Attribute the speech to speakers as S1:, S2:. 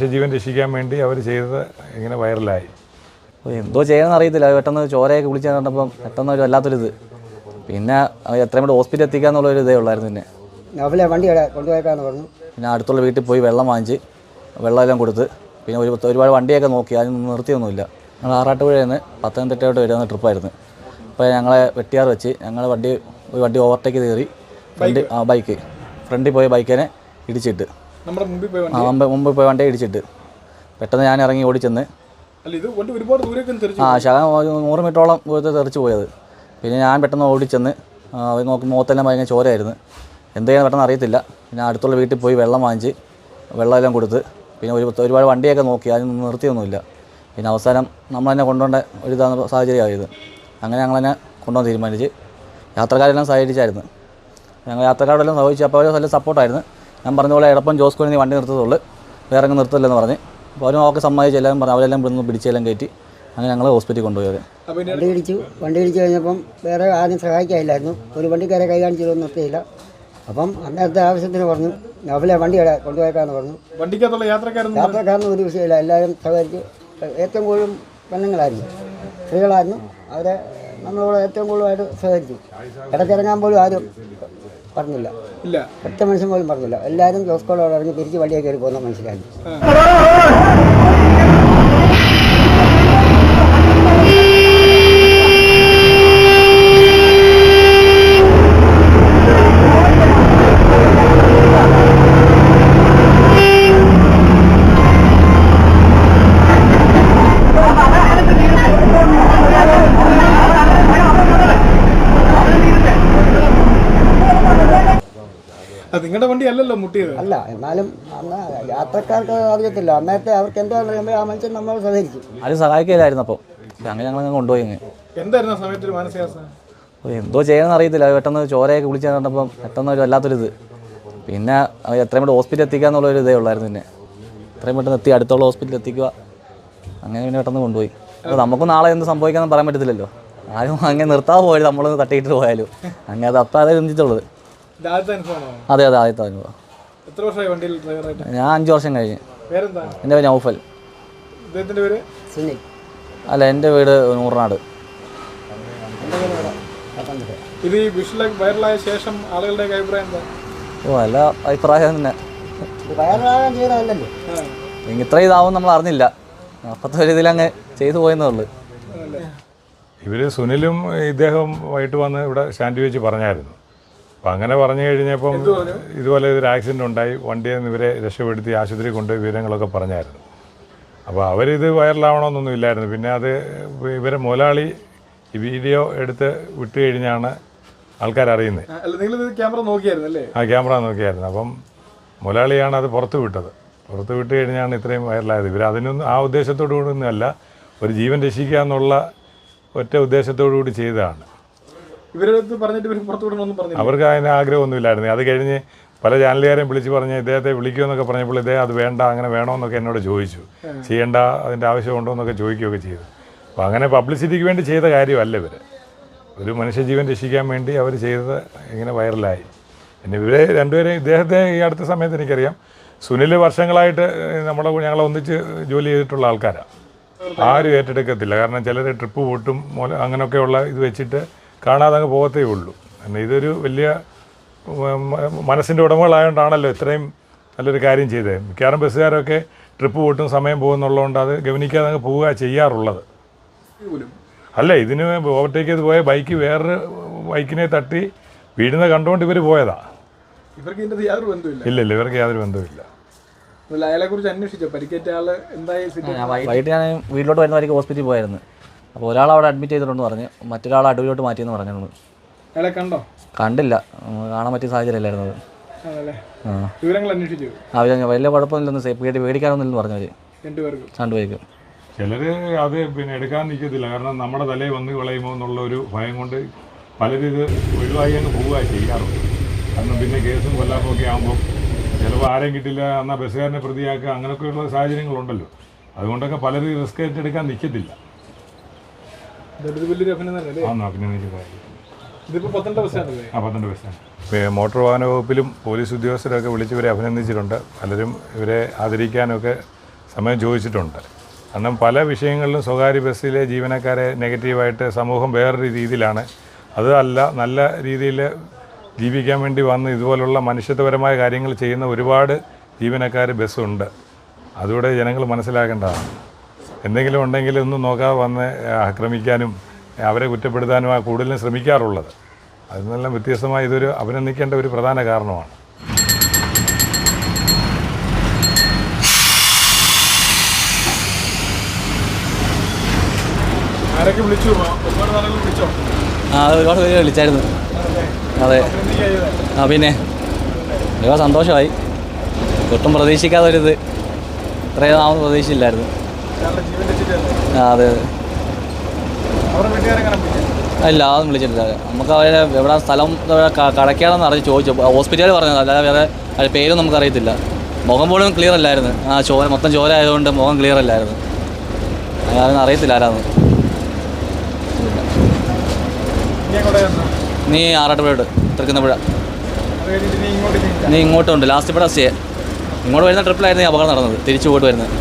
S1: മനുഷ്യജീവൻ രക്ഷിക്കാൻ വേണ്ടി അവർ ചെയ്തത് ഇങ്ങനെ വൈറലായി.
S2: എന്തോ ചെയ്യണമെന്ന് അറിയത്തില്ല. അത് പെട്ടെന്ന് ചോരയൊക്കെ കുളിച്ച് കണ്ടപ്പം പെട്ടെന്ന് ഒരു വല്ലാത്തൊരിത്. പിന്നെ അവർ എത്രയും കൂടെ ഹോസ്പിറ്റലിൽ എത്തിക്കാന്നുള്ള ഒരു ഇതേ ഉള്ളായിരുന്നു പിന്നെ.
S3: നവലെ വണ്ടി അവിടെ കൊണ്ടുപോയേക്കാന്ന് പറഞ്ഞു.
S2: പിന്നെ അടുത്തുള്ള വീട്ടിൽ പോയി വെള്ളം വാങ്ങിച്ച് വെള്ളമെല്ലാം കൊടുത്ത് പിന്നെ ഒരു ഒരുപാട് വണ്ടിയൊക്കെ നോക്കി അതിന് നിർത്തിയൊന്നുമില്ല. ഞങ്ങൾ ആറാട്ടുപുഴയിൽ നിന്ന് പത്തനംതിട്ടയോട്ട് വരുന്ന ട്രിപ്പായിരുന്നു. അപ്പോൾ ഞങ്ങളെ വെട്ടിയാർ വെച്ച് ഞങ്ങൾ വണ്ടി ഒരു വണ്ടി ഓവർടേക്ക് കയറി ഫ്രണ്ട് ആ ബൈക്ക് ഫ്രണ്ടിൽ പോയ ബൈക്കിനെ ഇടിച്ചിട്ട്.
S4: നമ്മുടെ മുമ്പിൽ പോയി
S2: ആ മുമ്പ് മുമ്പ് പോയ വണ്ടി ഇടിച്ചിട്ട്. പെട്ടെന്ന് ഞാൻ ഇറങ്ങി ഓടിച്ചെന്ന്.
S4: അല്ല ഇത് വണ്ടി ഒരുപാട് ദൂരേക്ക്
S2: ആ ശകലം ഒരു നൂറ് മീറ്ററോളം ദൂരത്തെ തെറിച്ച് പോയത്. പിന്നെ ഞാൻ പെട്ടെന്ന് ഓടിച്ചെന്ന് അവർ നോക്കി മുഖത്തെല്ലാം ഭയങ്കര ചോരയായിരുന്നു. എന്ത് ചെയ്യാൻ പെട്ടെന്ന് അറിയത്തില്ല. പിന്നെ അടുത്തുള്ള വീട്ടിൽ പോയി വെള്ളം വാങ്ങിച്ച് വെള്ളമെല്ലാം കൊടുത്ത് പിന്നെ ഒരു ഒരുപാട് വണ്ടിയൊക്കെ നോക്കി അതിന് നിർത്തിയൊന്നുമില്ല. പിന്നെ അവസാനം നമ്മൾ തന്നെ കൊണ്ടുപോകേണ്ട ഒരു ഇതാണ് സാഹചര്യമായത്. അങ്ങനെ ഞങ്ങൾ തന്നെ കൊണ്ടുപോകാൻ തീരുമാനിച്ച് യാത്രക്കാരെല്ലാം സഹകരിച്ചായിരുന്നു. ഞങ്ങൾ യാത്രക്കാരോടെല്ലാം സഹകരിച്ചു അപ്പോൾ അവർ നല്ല സപ്പോർട്ടായിരുന്നു ഞാൻ പറഞ്ഞ പോലെ എടപ്പം ജോസ്കോണി നീ വണ്ടി നിർത്തത്തുള്ളൂ വേറെ അങ്ങ് നിർത്തില്ലെന്ന് പറഞ്ഞ്. അപ്പോൾ അവരും ഒക്കെ സമ്മതിച്ച് എല്ലാവരും പറഞ്ഞു അവരെല്ലാം ഇവിടുന്ന് പിടിച്ചെല്ലാം കയറ്റി. അങ്ങനെ ഞങ്ങൾ ഹോസ്പിറ്റലിൽ
S4: കൊണ്ടുപോയത്
S3: വണ്ടി ഇടിച്ചു. വണ്ടി ഇടിച്ചു കഴിഞ്ഞപ്പം വേറെ ആരും സഹായിക്കാനില്ലായിരുന്നു. ഒരു വണ്ടിക്കാരെ കൈ കാണിച്ചിട്ടൊന്നും നിർത്തിയില്ല. അപ്പം അന്നേരത്തെ ആവശ്യത്തിന് പറഞ്ഞു നവലെ വണ്ടി കൊണ്ടുപോയേക്കാന്ന് പറഞ്ഞു.
S4: വണ്ടിക്കകത്തുള്ള യാത്രക്കാരൊന്നും
S3: യാത്രക്കാരനും ഒരു വിഷയമില്ല. എല്ലാവരും സഹകരിച്ച് ഏറ്റവും കൂടുതലും പെണ്ണുങ്ങളായിരുന്നു. സ്ത്രീകളായിരുന്നു. അവരെ നമ്മളോട് ഏറ്റവും കൂടുതലായിട്ട് സഹകരിച്ചു. ഇടയ്ക്കിറങ്ങാൻ പോലും ആരും പറഞ്ഞില്ല.
S4: ഇല്ല.
S3: ഒറ്റ മനുഷ്യൻ പോലും പറഞ്ഞില്ല. എല്ലാവരും ജോസ്കോളോട് ഇറങ്ങി തിരിച്ച് വണ്ടിയെ കയറി പോകുന്ന മനുഷ്യരായിരുന്നു
S4: നിങ്ങളുടെ വണ്ടി അല്ലല്ലോ മുട്ടിയത്.
S3: അല്ല എന്നാലും അന്ന് യാത്രക്കാർക്ക് അറിയത്തില്ല. അന്നേരത്തെ അവർക്ക് എന്താ അറിയുമ്പോൾ ആ മനുഷ്യൻ നമ്മൾ സഹകരിക്കും
S2: ആരും സഹായിക്കില്ലായിരുന്നു അപ്പോൾ അങ്ങനെ ഞങ്ങൾ അങ്ങ് കൊണ്ടുപോയി അങ്ങ്
S4: എന്തായിരുന്നു ആ സമയത്ത് ഒരു മാനസികാവസ്ഥ
S2: എന്തോ ചെയ്യണമെന്ന് അറിയത്തില്ല. അത് പെട്ടെന്ന് ചോരയൊക്കെ കുളിച്ച് കണ്ടപ്പം പെട്ടെന്ന് ഒരു വല്ലാത്തൊരിത്. പിന്നെ അത് എത്രയും കൂടെ ഹോസ്പിറ്റലിൽ എത്തിക്കുക ഒരു ഇതേ ഉള്ളായിരുന്നു പിന്നെ. എത്രയും പെട്ടെന്ന് എത്തി അടുത്തുള്ള ഹോസ്പിറ്റലിൽ എത്തിക്കുക. അങ്ങനെ പിന്നെ പെട്ടെന്ന് കൊണ്ടുപോയി. അപ്പോൾ നമുക്ക് നാളെ എന്ത് സംഭവിക്കാമെന്ന് പറയാൻ പറ്റത്തില്ലല്ലോ. ആരും അങ്ങനെ നിർത്താതെ പോയത് നമ്മളൊന്ന് തട്ടിയിട്ട് പോയാലും. അങ്ങനെ അത് അപ്പം അതേ ചിന്തിച്ചുള്ളത്. അതെ അതെ ആദ്യത്തെ അനുഭവം
S4: എത്ര വർഷമായി വണ്ടിയിൽ ഡ്രൈവറായിട്ട്?
S2: ഞാൻ അഞ്ച് വർഷം കഴിഞ്ഞ്.
S4: പേരെന്താ?
S2: എന്റെ പേര് നൗഫൽ.
S4: ഇദ്ദേഹത്തിന്റെ പേര്?
S3: സുനിൽ.
S2: അല്ല എന്റെ വീട് നൂറിനാട്.
S4: ഇത് ഈ വിഷുവിലേക്ക് വൈറലായ ശേഷം ആളുകളുടെ അഭിപ്രായം എന്താ?
S2: ഓ അല്ല അഭിപ്രായം തന്നെ. ഇനി ഇത്ര ഇതാവും നമ്മൾ അറിഞ്ഞില്ല. അപ്പത്തെ ഒരു ഇതിലങ്ങ് ചെയ്തു പോയെന്നേ ഉള്ളൂ?
S1: ഇവർ സുനിലും ഇദ്ദേഹം വൈകിട്ട് വന്ന് ഇവിടെ സ്റ്റാൻഡ് വെച്ച് പറഞ്ഞായിരുന്നു. അപ്പം അങ്ങനെ പറഞ്ഞു കഴിഞ്ഞപ്പം ഇതുപോലെ ഒരു ആക്സിഡന്റ് ഉണ്ടായി. വണ്ടിയിൽ നിന്ന് ഇവരെ രക്ഷപ്പെടുത്തി ആശുപത്രി കൊണ്ടുപോയി വിവരങ്ങളൊക്കെ പറഞ്ഞായിരുന്നു. അപ്പോൾ അവരിത് വൈറലാവണമെന്നൊന്നും ഇല്ലായിരുന്നു. പിന്നെ അത് ഇവരെ മുതലാളി ഈ വീഡിയോ എടുത്ത് വിട്ടു കഴിഞ്ഞാണ് ആൾക്കാർ അറിയുന്നത്.
S4: ക്യാമറ നോക്കിയായിരുന്നു അല്ലേ?
S1: ആ ക്യാമറ നോക്കിയായിരുന്നു. അപ്പം മുതലാളിയാണ് അത് പുറത്ത് വിട്ടത്. പുറത്ത് വിട്ട് കഴിഞ്ഞാണ് ഇത്രയും വൈറലായത്. ഇവർ അതിനൊന്നും ആ ഉദ്ദേശത്തോടു കൂടി ഒന്നുമല്ല ഒരു ജീവൻ രക്ഷിക്കുക എന്നുള്ള ഒറ്റ ഉദ്ദേശത്തോടു കൂടി ചെയ്തതാണ്.
S4: ഇവരടുത്ത് പറഞ്ഞിട്ട് ഇവർ പുറത്തു വിടണമെന്ന് പറഞ്ഞില്ല.
S1: അവർക്ക് അതിന് ആഗ്രഹമൊന്നുമില്ലായിരുന്നു. അത് കഴിഞ്ഞ് പല ചാനലുകാരെയും വിളിച്ച് പറഞ്ഞ് ഇദ്ദേഹത്തെ വിളിക്കുമെന്നൊക്കെ പറഞ്ഞപ്പോൾ ഇദ്ദേഹം അത് വേണ്ട അങ്ങനെ വേണമെന്നൊക്കെ എന്നോട് ചോദിച്ചു. ചെയ്യേണ്ട അതിന്റെ ആവശ്യമുണ്ടോ എന്നൊക്കെ ചോദിക്കുകയൊക്കെ ചെയ്തു. അപ്പോൾ അങ്ങനെ പബ്ലിസിറ്റിക്ക് വേണ്ടി ചെയ്ത കാര്യമല്ല ഇവർ ഒരു മനുഷ്യജീവൻ രക്ഷിക്കാൻ വേണ്ടി അവർ ചെയ്തത് ഇങ്ങനെ വൈറലായി. പിന്നെ ഇവരെ രണ്ടുപേരെയും ഇദ്ദേഹത്തെ ഈ അടുത്ത സമയത്ത് എനിക്കറിയാം. സുനിൽ വർഷങ്ങളായിട്ട് നമ്മളെ ഞങ്ങളെ ഒന്നിച്ച് ജോലി ചെയ്തിട്ടുള്ള ആൾക്കാരാണ് ആരും ഏറ്റെടുക്കത്തില്ല. കാരണം ചിലർ ട്രിപ്പ് പോട്ടും അങ്ങനെയൊക്കെയുള്ള ഇത് വെച്ചിട്ട് കാണാതെ അങ്ങ് പോകത്തേ ഉള്ളൂ. കാരണം ഇതൊരു വലിയ മനസ്സിന്റെ ഉടമകളായതുകൊണ്ടാണല്ലോ ഇത്രയും നല്ലൊരു കാര്യം ചെയ്തത്. മിക്കവാറും ബസ്സുകാരൊക്കെ ട്രിപ്പ് പോട്ടും സമയം പോകുന്നുള്ളതുകൊണ്ട് അത് ഗവനിക്കാതെ അങ്ങ് പോവുക ചെയ്യാറുള്ളത്. അല്ല ഇതിന് ഓവർടേക്ക് ചെയ്ത് പോയ ബൈക്ക് വേറൊരു ബൈക്കിനെ തട്ടി വീഴുന്ന കണ്ടുകൊണ്ട് ഇവർ പോയതാ.
S4: ഇവർക്ക് ഇതിന്റെ യാതൊരു ബന്ധമില്ല
S1: ഇല്ല ഇല്ല ഇവർക്ക് യാതൊരു
S4: ബന്ധമില്ല അയാളെ കുറിച്ച് അന്വേഷിച്ചോ? പരിക്കേറ്റ ആൾ എന്തായി
S2: വൈകിട്ട് ഞാൻ വീട്ടിലോട്ട് വരുന്ന വഴിക്ക് ഹോസ്പിറ്റലിൽ പോയായിരുന്നു. അപ്പോൾ ഒരാൾ അവിടെ അഡ്മിറ്റ് ചെയ്തിട്ടുണ്ടെന്ന് പറഞ്ഞു മറ്റൊരാൾ അടവിലോട്ട് മാറ്റിയെന്ന് പറഞ്ഞിട്ടുണ്ട്.
S4: അയാളെ കണ്ടോ?
S2: കണ്ടില്ല. കാണാൻ പറ്റിയ സാഹചര്യം അല്ലായിരുന്നു അത് ആ.
S4: വിവരങ്ങൾ അന്വേഷിച്ചു
S2: അവർ വലിയ കുഴപ്പമൊന്നുമില്ലെന്ന് സേഫ് പേടി പേടിക്കാനൊന്നുമില്ലെന്ന്
S4: രണ്ടുപേർക്കും.
S2: രണ്ടുപേർക്ക്.
S1: ചിലർ അത് പിന്നെ എടുക്കാൻ നിൽക്കത്തില്ല കാരണം നമ്മുടെ തലയിൽ വന്ന് കളയുമോ എന്നുള്ള ഒരു ഭയം കൊണ്ട് പലരും ഇത് ഒഴിവായി അങ്ങ് പോവുക ചെയ്യാറുണ്ട് കാരണം പിന്നെ കേസും കൊല്ലാപ്പൊക്കെ ആകുമ്പോൾ ചിലപ്പോൾ ആരെയും കിട്ടില്ല എന്നാൽ ബസ്സുകാരനെ പ്രതിയാക്കുക അങ്ങനെയൊക്കെയുള്ള സാഹചര്യങ്ങളുണ്ടല്ലോ. അതുകൊണ്ടൊക്കെ പലരും റിസ്ക് ഏറ്റെടുക്കാൻ നിൽക്കത്തില്ല മോട്ടോർ വാഹന വകുപ്പിലും പോലീസ് ഉദ്യോഗസ്ഥരൊക്കെ വിളിച്ച് ഇവരെ അഭിനന്ദിച്ചിട്ടുണ്ട്. പലരും ഇവരെ ആദരിക്കാനൊക്കെ സമയം ചോദിച്ചിട്ടുണ്ട്. കാരണം പല വിഷയങ്ങളിലും സ്വകാര്യ ബസ്സിലെ ജീവനക്കാരെ നെഗറ്റീവായിട്ട് സമൂഹം വേറൊരു രീതിയിലാണ്. അതല്ല അല്ല നല്ല രീതിയിൽ ജീവിക്കാൻ വേണ്ടി വന്ന് ഇതുപോലുള്ള മനുഷ്യത്വപരമായ കാര്യങ്ങൾ ചെയ്യുന്ന ഒരുപാട് ജീവനക്കാർ ബസ്സുണ്ട്. അതുകൂടെ ജനങ്ങൾ മനസ്സിലാക്കേണ്ടതാണ്. എന്തെങ്കിലും ഉണ്ടെങ്കിൽ ഒന്നും നോക്കാതെ വന്ന് ആക്രമിക്കാനും അവരെ കുറ്റപ്പെടുത്താനും കൂടുതലും ശ്രമിക്കാറുള്ളത്. അതിൽ നിന്നെല്ലാം വ്യത്യസ്തമായി ഇതൊരു അഭിനന്ദിക്കേണ്ട ഒരു പ്രധാന കാരണമാണ്.
S4: ആരൊക്കെ വിളിച്ചു? ഒരുപാട് വിളിച്ചോ?
S2: ആ അത് ഒരുപാട് പേര് വിളിച്ചായിരുന്നു. അതെ. ആ പിന്നെ ഒരുപാട് സന്തോഷമായി. ഒട്ടും പ്രതീക്ഷിക്കാതെ ഒരിത് ഇത്രയും നാമത് പ്രതീക്ഷിച്ചില്ലായിരുന്നു. അതെ അതെ. ഇല്ല അതൊന്നും വിളിച്ചിട്ടില്ല. നമുക്ക് അവരെ എവിടെ സ്ഥലം? കടക്കാണെന്ന് കടയ്ക്കാണെന്ന് അറിഞ്ഞ് ചോദിച്ചു. ഹോസ്പിറ്റലിൽ പറഞ്ഞത്. അല്ലാതെ വേറെ അതിന്റെ പേരും നമുക്ക് അറിയത്തില്ല. മുഖം പോലും ക്ലിയർ അല്ലായിരുന്നു. ആ ചോര മൊത്തം ചോര ആയതുകൊണ്ട് മുഖം ക്ലിയർ അല്ലായിരുന്നു. അതൊന്നും അറിയത്തില്ല ആരാന്ന്? നീ ആറാട്ടുപുഴ തൃക്കുന്നപ്പുഴ നീ ഇങ്ങോട്ടുണ്ട്. ലാസ്റ്റ് ഇവിടെ സ്റ്റേ ഇങ്ങോട്ട് വരുന്ന ട്രിപ്പിലായിരുന്നു ഈ അപകടം നടന്നത്. തിരിച്ചു പോയിട്ട് വരുന്നത്.